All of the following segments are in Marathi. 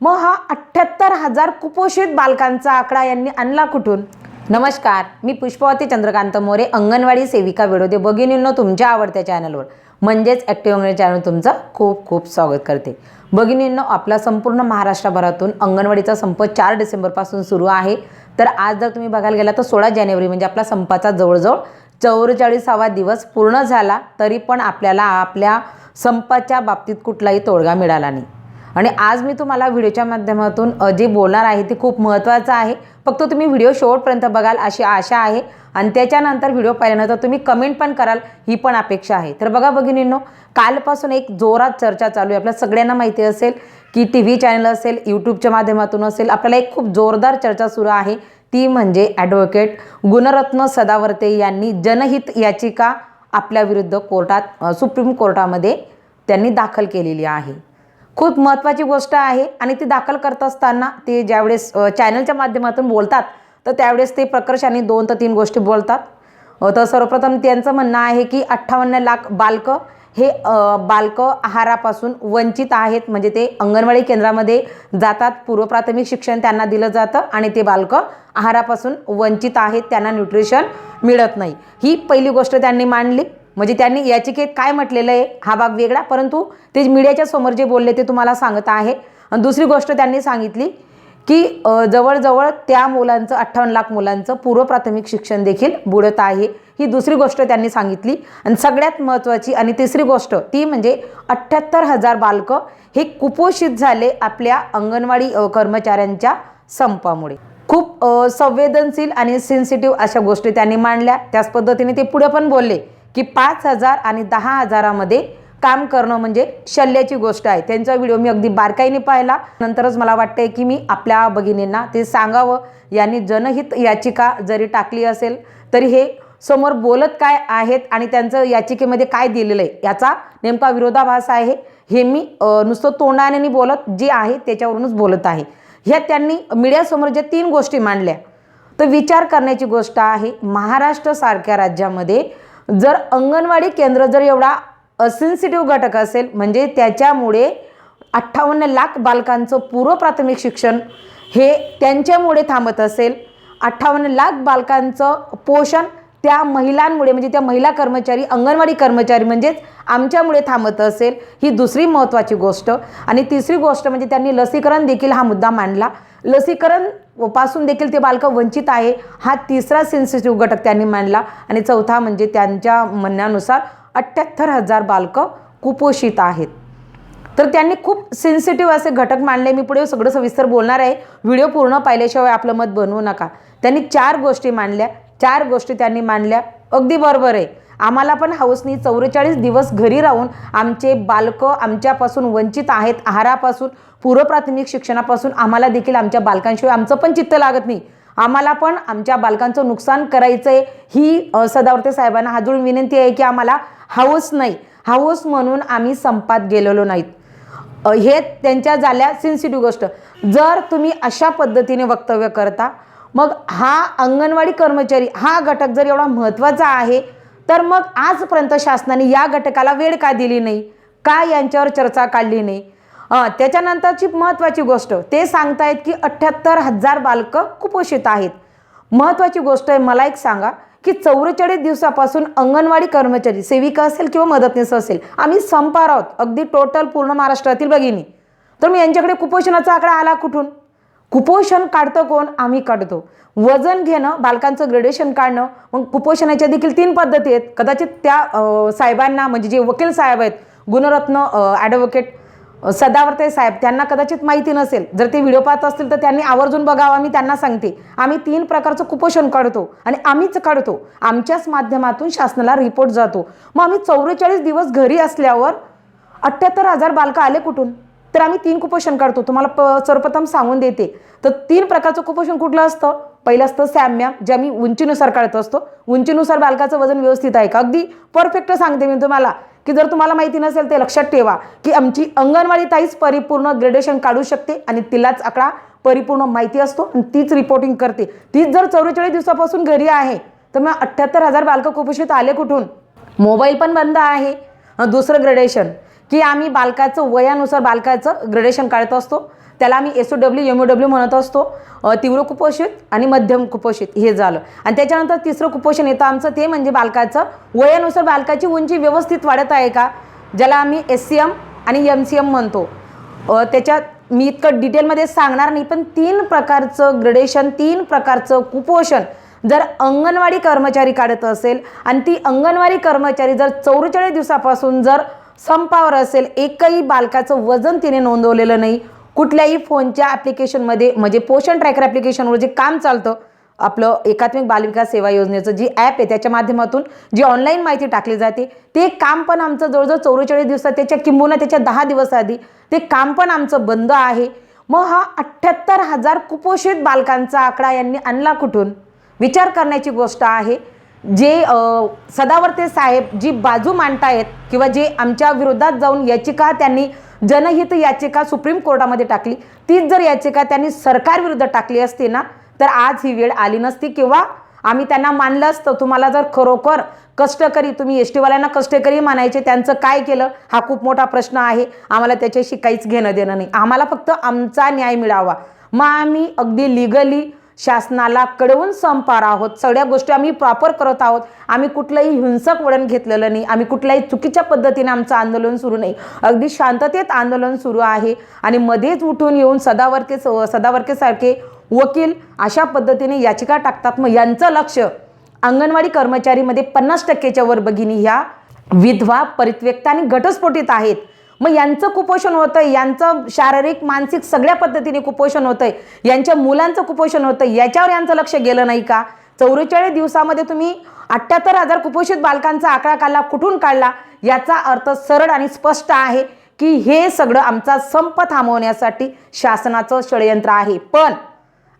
मग हा अठ्ठ्याहत्तर हजार कुपोषित बालकांचा आकडा यांनी आणला कुठून? नमस्कार मी पुष्पवती चंद्रकांत मोरे अंगणवाडी सेविका विरोधी भगिनींनो तुमच्या आवडत्या चॅनलवर म्हणजेच ॲक्टिव्ह अंगणवाडी चॅनल तुमचं खूप खूप स्वागत करते. भगिनींनो आपला संपूर्ण महाराष्ट्रभरातून अंगणवाडीचा संप चार डिसेंबरपासून सुरू आहे. तर आज जर तुम्ही बघायला गेला तर सोळा जानेवारी म्हणजे आपला संपाचा जवळजवळ चौवेचाळीसावा दिवस पूर्ण झाला तरी पण आपल्याला आपल्या संपाच्या बाबतीत कुठलाही तोडगा मिळाला नाही. आणि आज मी तुम्हाला व्हिडिओच्या माध्यमातून जे बोलणार आहे ते खूप महत्त्वाचं आहे. फक्त तुम्ही व्हिडिओ शेवटपर्यंत बघाल अशी आशा आहे. आणि त्याच्यानंतर व्हिडिओ पाहिल्यानंतर तुम्ही कमेंट पण कराल ही पण अपेक्षा आहे. तर बघा भगिनींनो कालपासून एक जोरात चर्चा चालू आहे. आपल्या सगळ्यांना माहिती असेल की टी व्ही चॅनल असेल यूट्यूबच्या माध्यमातून असेल आपल्याला एक खूप जोरदार चर्चा सुरू आहे. ती म्हणजे ॲडव्होकेट गुणरत्न सदावर्ते यांनी जनहित याचिका आपल्याविरुद्ध कोर्टात सुप्रीम कोर्टामध्ये त्यांनी दाखल केलेली आहे. खूप महत्त्वाची गोष्ट आहे आणि ती दाखल करत असताना ते ज्यावेळेस चॅनलच्या माध्यमातून बोलतात तर त्यावेळेस ते प्रकर्षाने दोन तर तीन गोष्टी बोलतात. तर सर्वप्रथम त्यांचं म्हणणं आहे की अठ्ठावन्न लाख बालकं हे बालकं आहारापासून वंचित आहेत म्हणजे ते अंगणवाडी केंद्रामध्ये जातात पूर्वप्राथमिक शिक्षण त्यांना दिलं जातं आणि ते बालकं आहारापासून वंचित आहेत त्यांना न्यूट्रिशन मिळत नाही. ही पहिली गोष्ट त्यांनी मांडली. म्हणजे त्यांनी याचिकेत काय म्हटलेलं आहे हा भाग वेगळा परंतु ते मीडियाच्या समोर जे बोलले ते तुम्हाला सांगत आहे. आणि दुसरी गोष्ट त्यांनी सांगितली की जवळजवळ त्या मुलांचं अठ्ठावन्न लाख मुलांचं पूर्व प्राथमिक शिक्षण देखील बुडत आहे. ही दुसरी गोष्ट त्यांनी सांगितली. आणि सगळ्यात महत्त्वाची आणि तिसरी गोष्ट ती म्हणजे अठ्ठ्याहत्तर हजार बालकं हे कुपोषित झाले आपल्या अंगणवाडी कर्मचाऱ्यांच्या संपामुळे. खूप संवेदनशील आणि सेन्सिटिव्ह अशा गोष्टी त्यांनी मांडल्या. त्याच पद्धतीने ते पुढे पण बोलले. की पाच हजार आणि दहा हजारामध्ये काम करणं म्हणजे शल्याची गोष्ट आहे. त्यांचा व्हिडिओ मी अगदी बारकाईने पाहिला. नंतरच मला वाटतंय की मी आपल्या भगिनींना ते सांगावं. यांनी जनहित याचिका जरी टाकली असेल तरी हे समोर बोलत काय आहेत आणि त्यांचं याचिकेमध्ये काय दिलेलं आहे याचा नेमका विरोधाभास आहे. हे मी नुसतं तोंडाने बोलत जे आहे त्याच्यावरूनच बोलत आहे. ह्या त्यांनी मीडियासमोर ज्या तीन गोष्टी मांडल्या तर विचार करण्याची गोष्ट आहे. महाराष्ट्रसारख्या राज्यामध्ये जर अंगणवाडी केंद्र जर एवढा असेन्सिटिव्ह घटक असेल म्हणजे त्याच्यामुळे अठ्ठावन्न लाख बालकांचं पूर्व प्राथमिक शिक्षण हे त्यांच्यामुळे थांबत असेल. अठ्ठावन्न लाख बालकांचं पोषण त्या महिलांमुळे म्हणजे त्या महिला कर्मचारी अंगणवाडी कर्मचारी म्हणजेच आमच्यामुळे थांबत असेल ही दुसरी महत्त्वाची गोष्ट. आणि तिसरी गोष्ट म्हणजे त्यांनी लसीकरण देखील हा मुद्दा मांडला. लसीकरणपासून देखील ते बालकं वंचित आहे. हा तिसरा सेन्सिटिव्ह घटक त्यांनी मांडला आणि चौथा म्हणजे त्यांच्या म्हणण्यानुसार अठ्ठ्याहत्तर हजार बालकं कुपोषित आहेत. तर त्यांनी खूप सेन्सिटिव्ह असे घटक मांडले. मी पुढे सगळं सविस्तर बोलणार आहे. व्हिडिओ पूर्ण पाहिल्याशिवाय आपलं मत बनवू नका. त्यांनी चार गोष्टी मांडल्या. चार गोष्टी त्यांनी मांडल्या. अगदी बरोबर आहे. आम्हाला पण हाऊसनी चौवेचाळीस दिवस घरी राहून आमचे बालकं आमच्यापासून वंचित आहेत आहारापासून पूर्वप्राथमिक शिक्षणापासून आम्हाला देखील आमच्या बालकांशिवाय आमचं पण चित्त लागत नाही. आम्हाला पण आमच्या बालकांचं नुकसान करायचं आहे ही सदावर्ते साहेबांना हाजळून विनंती आहे की आम्हाला हाऊस नाही हाऊस म्हणून आम्ही संपात गेलेलो नाहीत. हे त्यांच्या झाल्या सिन्सिटिव्ह गोष्ट. जर तुम्ही अशा पद्धतीने वक्तव्य करता मग हा अंगणवाडी कर्मचारी हा घटक जर एवढा महत्त्वाचा आहे तर मग आजपर्यंत शासनाने या घटकाला वेळ का दिली नाही? का यांच्यावर चर्चा काढली नाही? त्याच्यानंतरची महत्त्वाची गोष्ट ते सांगतायत की अठ्ठ्याहत्तर हजार बालकं कुपोषित आहेत. महत्त्वाची गोष्ट आहे मला एक सांगा की चौवेचाळीस दिवसापासून अंगणवाडी कर्मचारी सेविका असेल किंवा मदतनीस असेल आम्ही संपार आहोत. अगदी टोटल पूर्ण महाराष्ट्रातील भगिनी. तर मी यांच्याकडे कुपोषणाचा आकडा आला कुठून? कुपोषण काढतं कोण? आम्ही काढतो. वजन घेणं बालकांचं ग्रेडेशन काढणं मग कुपोषणाच्या देखील तीन पद्धती आहेत. कदाचित त्या साहेबांना म्हणजे जे वकील साहेब आहेत गुणरत्न ॲडव्होकेट सदावर्ते साहेब त्यांना कदाचित माहिती नसेल. जर ते व्हिडिओ पाहत असतील तर त्यांनी आवर्जून बघावा मी त्यांना सांगते. आम्ही तीन प्रकारचं कुपोषण काढतो आणि आम्हीच काढतो. आमच्याच माध्यमातून शासनाला रिपोर्ट जातो. मग आम्ही चौवेचाळीस दिवस घरी असल्यावर अठ्ठ्याहत्तर हजार बालकं आले कुठून? तर आम्ही तीन कुपोषण काढतो. तुम्हाला प सर्वप्रथम सांगून देते. तर तीन प्रकारचं कुपोषण कुठलं असतं? पहिलं असतं सॅम्या जे आम्ही उंचीनुसार काढत असतो. उंचीनुसार बालकाचं वजन व्यवस्थित आहे का? अगदी परफेक्ट सांगते मी तुम्हाला. की जर तुम्हाला माहिती नसेल ते लक्षात ठेवा की आमची अंगणवाडी ताईच परिपूर्ण ग्रेडेशन काढू शकते आणि तिलाच आकडा परिपूर्ण माहिती असतो आणि तीच रिपोर्टिंग करते. तीच जर चौवेचाळीस दिवसापासून घरी आहे तर मग अठ्ठ्याहत्तर हजार बालकं कुपोषित आले कुठून? मोबाईल पण बंद आहे. दुसरं ग्रेडेशन की आम्ही बालकाचं वयानुसार बालकाचं ग्रेडेशन काढत असतो. त्याला आम्ही S O W M O W म्हणत असतो. तीव्र कुपोषित आणि मध्यम कुपोषित हे झालं. आणि त्याच्यानंतर तिसरं कुपोषण येतं आमचं ते म्हणजे बालकाचं. वयानुसार बालकाची उंची व्यवस्थित वाढत आहे का? ज्याला आम्ही एस सी एम आणि एम सी एम म्हणतो. त्याच्यात मी इतकं डिटेलमध्ये सांगणार नाही पण तीन प्रकारचं ग्रेडेशन तीन प्रकारचं कुपोषण जर अंगणवाडी कर्मचारी काढत असेल आणि ती अंगणवाडी कर्मचारी जर चौवेचाळीस दिवसापासून जर संपावर असेल एकही बालकाचं वजन तिने नोंदवलेलं नाही कुठल्याही फोनच्या ॲप्लिकेशनमध्ये म्हणजे पोषण ट्रॅकर ॲप्लिकेशनवर जे काम चालतं आपलं एकात्मिक बालविकास सेवा योजनेचं जी ॲप आहे त्याच्या माध्यमातून जी ऑनलाईन माहिती टाकली जाते ते काम पण आमचं जवळजवळ चौवेचाळीस दिवसात त्याच्या किंबहुना त्याच्या दहा दिवस आधी ते काम पण आमचं बंद आहे. मग हा अठ्ठ्याहत्तर हजार कुपोषित बालकांचा आकडा यांनी आणला कुठून? विचार करण्याची गोष्ट आहे. जे सदावर्ते साहेब जी बाजू मांडतायत किंवा जे आमच्या विरोधात जाऊन याचिका त्यांनी जनहित याचिका सुप्रीम कोर्टामध्ये टाकली. तीच जर याचिका त्यांनी सरकारविरुद्ध टाकली असती ना तर आज ही वेळ आली नसती किंवा आम्ही त्यांना मानलं असतं. तुम्हाला जर खरोखर कष्टकरी तुम्ही एस टीवाल्यांना कष्टकरी मानायचे त्यांचं काय केलं? हा खूप मोठा प्रश्न आहे. आम्हाला त्याच्याशी काहीच घेणं देणं नाही. आम्हाला फक्त आमचा न्याय मिळावा. मग आम्ही अगदी लिगली शासनाला कळवून संपार आहोत. सगळ्या गोष्टी आम्ही प्रॉपर करत आहोत. आम्ही कुठलंही हिंसक वळण घेतलेलं नाही. आम्ही कुठल्याही चुकीच्या पद्धतीने आमचं आंदोलन सुरू नाही. अगदी शांततेत आंदोलन सुरू आहे. आणि मध्येच उठून येऊन सदावर्के सदावर्केसारखे वकील अशा पद्धतीने याचिका टाकतात. मग यांचं लक्ष अंगणवाडी कर्मचारीमध्ये पन्नास टक्केच्या वर भगिनी ह्या विधवा परित्यक्ता आणि घटस्फोटीत आहेत. मग यांचं कुपोषण होतंय यांचं शारीरिक मानसिक सगळ्या पद्धतीने कुपोषण होतंय यांच्या मुलांचं कुपोषण होतंय याच्यावर यांचं लक्ष गेलं नाही का? चौवेचाळीस दिवसामध्ये तुम्ही अठ्ठ्याहत्तर हजार कुपोषित बालकांचा आकडा काढला कुठून काढला? याचा अर्थ सरळ आणि स्पष्ट आहे की हे सगळं आमचा संप थांबवण्यासाठी शासनाचं षडयंत्र आहे. पण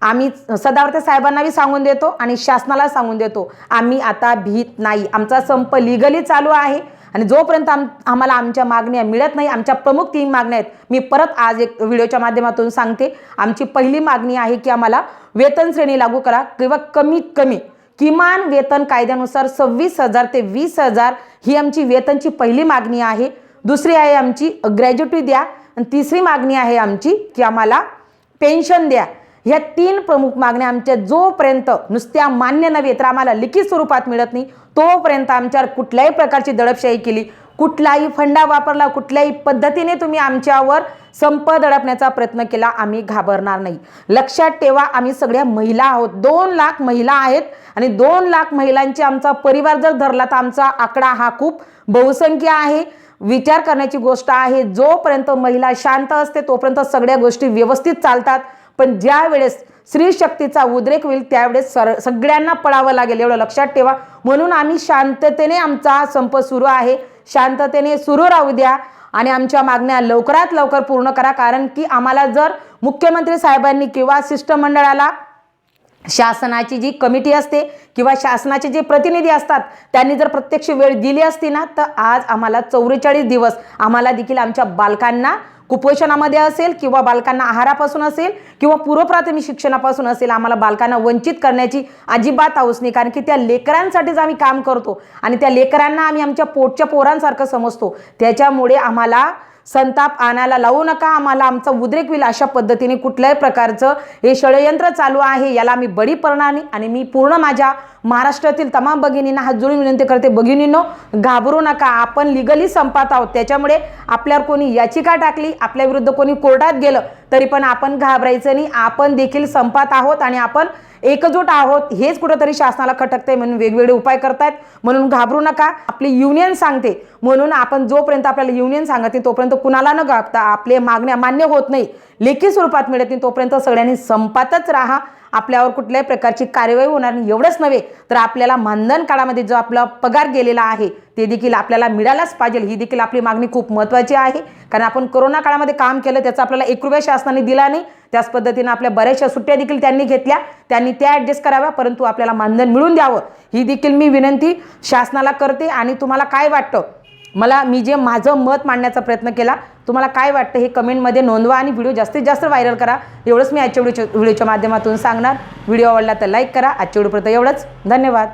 आम्ही सदावर्ते साहेबांनाही सांगून देतो आणि शासनाला सांगून देतो आम्ही आता भीत नाही. आमचा संप लिगली चालू आहे. आणि जोपर्यंत आम आम्हाला आमच्या मागण्या मिळत नाही आमच्या प्रमुख तीन मागण्या आहेत मी परत आज एक व्हिडिओच्या माध्यमातून सांगते. आमची पहिली मागणी आहे की आम्हाला वेतन श्रेणी लागू करा किंवा कमीत कमी किमान वेतन कायद्यानुसार सव्वीस हजार ते वीस हजार ही आमची वेतनची पहिली मागणी आहे. दुसरी आहे आमची ग्रॅज्युटी द्या. आणि तिसरी मागणी आहे आमची की आम्हाला पेन्शन द्या. ह्या तीन प्रमुख मागण्या आमच्या जोपर्यंत नुसत्या मान्य नव्हे तर आम्हाला लिखित स्वरूपात मिळत नाही तोपर्यंत आमच्यावर कुठल्याही प्रकारची दडपशाही केली. कुठलाही फंडा वापरला कुठल्याही पद्धतीने तुम्ही आमच्यावर संप दडपण्याचा प्रयत्न केला आम्ही घाबरणार नाही. लक्षात ठेवा आम्ही सगळ्या महिला आहोत. दोन लाख महिला आहेत आणि दोन लाख महिलांची आमचा परिवार जर धरला तर आमचा आकडा हा खूप बहुसंख्य आहे. विचार करण्याची गोष्ट आहे जोपर्यंत महिला शांत असते तोपर्यंत सगळ्या गोष्टी व्यवस्थित चालतात. पण ज्या वेळेस स्त्री शक्तीचा उद्रेक होईल त्यावेळेस सर सगळ्यांना पळावं लागेल एवढं लक्षात ठेवा. म्हणून आम्ही शांततेने आमचा हा संप सुरू आहे. शांततेने सुरू राहू द्या आणि आमच्या मागण्या लवकरात लवकर पूर्ण करा. कारण की आम्हाला जर मुख्यमंत्री साहेबांनी किंवा शिष्टमंडळाला शासनाची जी कमिटी असते किंवा शासनाचे जे प्रतिनिधी असतात त्यांनी जर प्रत्यक्ष वेळ दिली असती ना तर आज आम्हाला चौवेचाळीस दिवस आम्हाला देखील आमच्या बालकांना कुपोषणामध्ये असेल किंवा बालकांना आहारापासून असेल किंवा पूर्वप्राथमिक शिक्षणापासून असेल आम्हाला बालकांना वंचित करण्याची अजिबात हौस नाही. कारण की त्या लेकरांसाठीच आम्ही काम करतो आणि त्या लेकरांना आम्ही आमच्या पोटच्या पोरांसारखं समजतो. त्याच्यामुळे आम्हाला संताप आणायला लावू नका. आम्हाला आमचा उद्रेक होईल अशा पद्धतीने कुठल्याही प्रकारचं हे षडयंत्र चालू आहे याला मी बळी पडणार नाही आणि मी पूर्ण माझ्या महाराष्ट्रातील तमाम भगिनींना हात जोडून विनंती करते भगिनींनो घाबरू नका आपण लिगली संपात आहोत. त्याच्यामुळे आपल्यावर कोणी याचिका टाकली आपल्या विरुद्ध कोणी कोर्टात गेलं तरी पण आपण घाबरायचं नाही. आपण देखील संपात आहोत आणि आपण एकजूट आहोत. हेच कुठंतरी शासनाला खटकते म्हणून वेगवेगळे उपाय करतायत. म्हणून घाबरू नका. आपली युनियन सांगते. म्हणून आपण जोपर्यंत आपल्याला युनियन सांगते तोपर्यंत कुणाला न घाबता आपले मागण्या मान्य होत नाही. लेखी स्वरूपात मिळत नाही. तोपर्यंत सगळ्यांनी संपातच राहा. आपल्यावर कुठल्याही प्रकारची कार्यवाही होणार नाही. एवढंच नव्हे तर आपल्याला मानधन काळामध्ये जो आपला पगार गेलेला आहे ते देखील आपल्याला मिळालाच पाहिजे. ही देखील आपली मागणी खूप महत्त्वाची आहे. कारण आपण कोरोना काळामध्ये काम केलं त्याचा आपल्याला एक रुपया शासनाने दिला नाही. त्याच पद्धतीनं आपल्या बऱ्याचशा सुट्ट्या देखील त्यांनी घेतल्या. त्यांनी त्या ॲडजस्ट कराव्या परंतु आपल्याला मानधन मिळून द्यावं. ही देखील मी विनंती शासनाला करते. आणि तुम्हाला काय वाटतं? मला मी जे माझं मत मांडण्याचा प्रयत्न केला तुम्हाला काय वाटतं हे कमेंटमध्ये नोंदवा आणि व्हिडिओ जास्तीत जास्त व्हायरल करा. एवढंच मी आजच्या व्हिडिओच्या व्हिडिओच्या माध्यमातून सांगणार. व्हिडिओ आवडला तर लाईक करा. आजच्या व्हिडिओपर्यंत एवढंच. धन्यवाद.